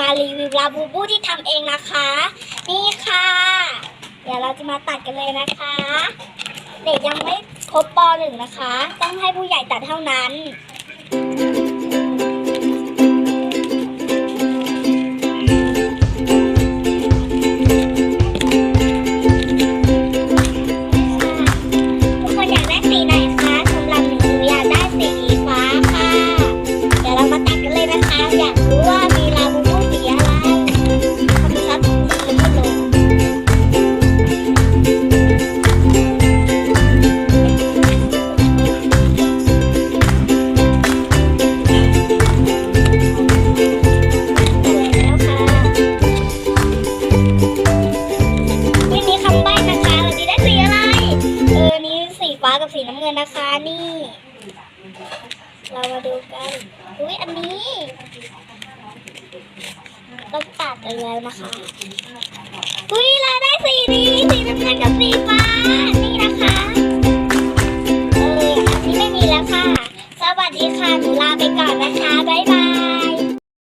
มารีวิวลาบูบูที่ทำเองนะคะ นี่ค่ะ เดี๋ยวเราจะมาตัดกันเลยนะคะ เด็กยังไม่ครบป .1 นะคะ ต้องให้ผู้ใหญ่ตัดเท่านั้น กับสีน้ำเงินนะคะนี่ เรามาดูกันอุ้ยอันนี้ต้องตัดกันแล้วนะคะอุ้ยเราได้สีนี้สีน้ำเงินกับสีฟ้านี่นะคะเอออันนี้ไม่มีแล้วค่ะ สวัสดีค่ะหนูลาไปก่อนนะคะบ๊ายบาย